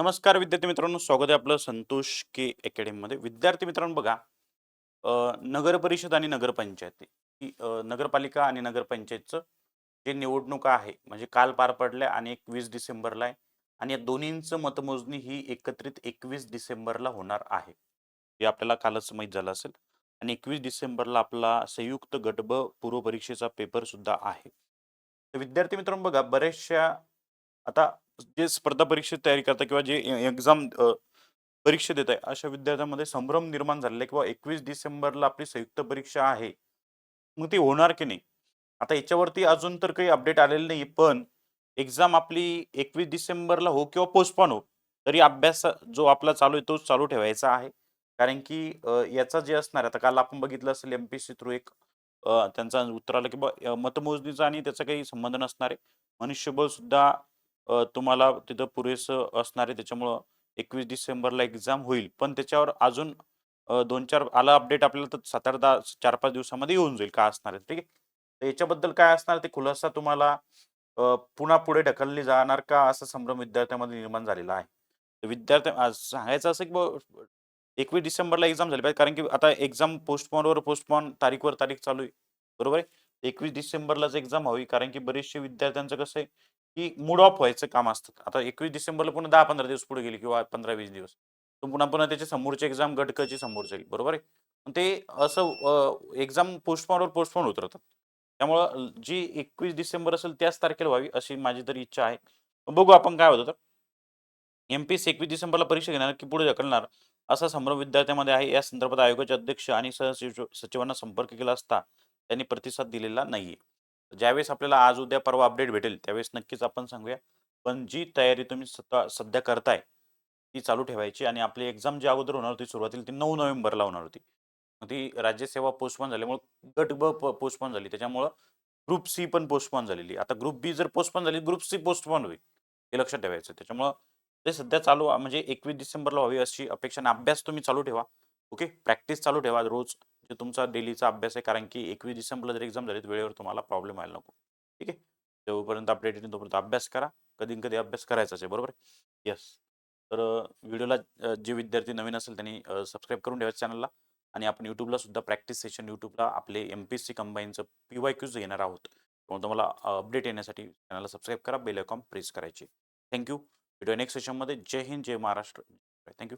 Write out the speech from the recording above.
नमस्कार विद्यार्थी मित्रांनो स्वागत आहे आपलं संतोष के अकॅडमीमध्ये. विद्यार्थी मित्रांनो बघा नगरपरिषद नगर परिषद आणि नगरपंचायत ही नगरपालिका आणि नगरपंचायतचं जे निवडणुका आहे म्हणजे काल पार पडल्या आणि एकवीस डिसेंबरला आहे आणि या दोन्हींचं मतमोजणी ही एकत्रित एकवीस डिसेंबरला होणार आहे. हे आपल्याला कालच माहीत झालं असेल. आणि एकवीस डिसेंबरला आपला संयुक्त गटब पूर्व परीक्षेचा पेपर सुद्धा आहे. तर विद्यार्थी मित्रांनो बघा बऱ्याचशा आता जे स्पर्धा परीक्षेत तयारी करतात किंवा जे एक्झाम परीक्षा देत आहे अशा विद्यार्थ्यांमध्ये संभ्रम निर्माण झालेला आहे किंवा एकवीस डिसेंबरला आपली संयुक्त परीक्षा आहे. मग ती होणार की नाही? आता याच्यावरती अजून तर काही अपडेट आलेलं नाही पण एक्झाम आपली एकवीस डिसेंबरला हो किंवा पोस्टपॉन हो तरी अभ्यास जो आपला चालू आहे तोच चालू ठेवायचा आहे. कारण की याचा जे असणार आहे, आता काल आपण बघितलं असेल एम पी सी थ्रू एक त्यांचा उत्तर आलं की मतमोजणीचा आणि त्याचा काही संबंध नसणार आहे. मनुष्यबळ सुद्धा तुम्हाला तिथं पुरेसं असणार आहे. त्याच्यामुळं एकवीस डिसेंबरला एक्झाम होईल. पण त्याच्यावर अजून दोन चार आला अपडेट आपल्याला तर सात आठ दहा चार पाच दिवसामध्ये येऊन जाईल काय असणार आहे. ठीक आहे? याच्याबद्दल काय असणार ते खुलासा तुम्हाला पुन्हा पुढे ढकलली जाणार का असा संभ्रम विद्यार्थ्यांमध्ये निर्माण झालेला आहे. विद्यार्थ्या विद्यार्थी सांगायचं असं की एकवीस डिसेंबरला एक्झाम झाली पाहिजे. कारण की आता एक्झाम पोस्टपॉनवर पोस्टपॉन तारीखवर तारीख चालू आहे. बरोबर आहे? एकवीस डिसेंबरलाच एक्झाम हवी. कारण की बरेचसे विद्यार्थ्यांचं कसं आहे की मूड ऑफ व्हायचं काम असतं. आता एकवीस डिसेंबरला पुन्हा दहा पंधरा दिवस पुढे गेले किंवा पंधरा वीस दिवस. तर पुन्हा पुन्हा त्याच्या समोरची एक्झाम गटकची समोर जाईल बरोबर आहे? पण ते असं एक्झाम पोस्टपॉनवर पोस्टपॉन होत राहतात. त्यामुळं जी एकवीस डिसेंबर असेल त्याच तारखेला व्हावी अशी माझी तरी इच्छा आहे. बघू आपण काय होतं तर. एम पी एस एकवीस डिसेंबरला परीक्षा घेणार की पुढे ढकलणार असा संभ्रम विद्यार्थ्यांमध्ये आहे. या संदर्भात आयोगाचे अध्यक्ष आणि सहसचिव सचिवांना संपर्क केला असता त्यांनी प्रतिसाद दिलेला नाहीये. ज्यावेळेस आपल्याला आज उद्या परवा अपडेट भेटेल त्यावेळेस नक्कीच आपण सांगूया. पण जी तयारी तुम्ही स्वतः सध्या करताय ती चालू ठेवायची आणि आपली एक्झाम जी अगोदर होणार होती सुरुवातीला ती नऊ नोव्हेंबरला होणार होती. ती राज्यसेवा पोस्टपोन झाल्यामुळे गट ब पोस्टपोन झाली. त्याच्यामुळं ग्रुप सी पण पोस्टपोन झालेली. आता ग्रुप बी जर पोस्टपोन झाली ग्रुप सी पोस्टपोन होईल हे लक्षात ठेवायचं. त्याच्यामुळं ते सध्या चालू म्हणजे एकवीस डिसेंबरला व्हावी अशी अपेक्षा आणि अभ्यास तुम्ही चालू ठेवा. ओके? प्रॅक्टिस चालू ठेवा रोज. जे तुमचा डेलीचा अभ्यास आहे कारण की एकवीस डिसेंबरला जर एक्झाम झाली तर वेळेवर तुम्हाला प्रॉब्लेम व्हायला नको. ठीक आहे? तेव्हापर्यंत अपडेट येईल तोपर्यंत अभ्यास करा. कधी न कधी अभ्यास करायचाच आहे बरोबर येस तर व्हिडिओला जे विद्यार्थी नवीन असेल त्यांनी सबस्क्राईब करून ठेवायचं चॅनलला आणि आपण यूट्यूबला सुद्धा प्रॅक्टिस सेशन यूट्यूबला आपले एम पी एस सी कंबाईनचं पी वाय क्यूज घेणार आहोत. त्यामुळे तुम्हाला अपडेट येण्यासाठी चॅनलला सबस्क्राईब करा बेल आयकॉन प्रेस करायची. थँक्यू व्हिडिओ नेक्स्ट सेशनमध्ये जय हिंद जय महाराष्ट्र. Thank you